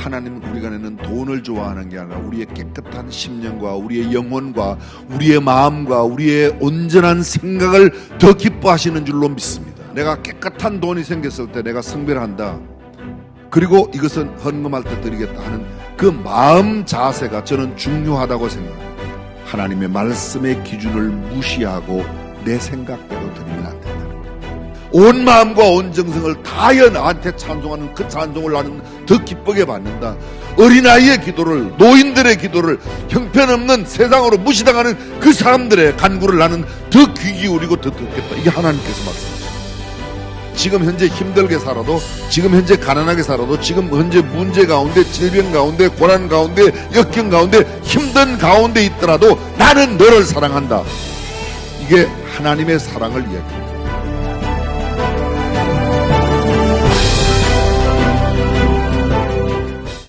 하나님은 우리가 내는 돈을 좋아하는 게 아니라 우리의 깨끗한 심령과 우리의 영혼과 우리의 마음과 우리의 온전한 생각을 더 기뻐하시는 줄로 믿습니다. 내가 깨끗한 돈이 생겼을 때 내가 성별한다. 그리고 이것은 헌금할 때 드리겠다 하는 그 마음 자세가 저는 중요하다고 생각합니다. 하나님의 말씀의 기준을 무시하고 내 생각대로 드리면 안 돼. 온 마음과 온 정성을 다하여 나한테 찬송하는 그 찬송을 나는 더 기쁘게 받는다. 어린아이의 기도를, 노인들의 기도를, 형편없는 세상으로 무시당하는 그 사람들의 간구를 나는 더 귀 기울이고 더 듣겠다. 이게 하나님께서 말씀하십니다. 지금 현재 힘들게 살아도, 지금 현재 가난하게 살아도, 지금 현재 문제 가운데, 질병 가운데, 고난 가운데, 역경 가운데, 힘든 가운데 있더라도 나는 너를 사랑한다. 이게 하나님의 사랑을 이야기합니다.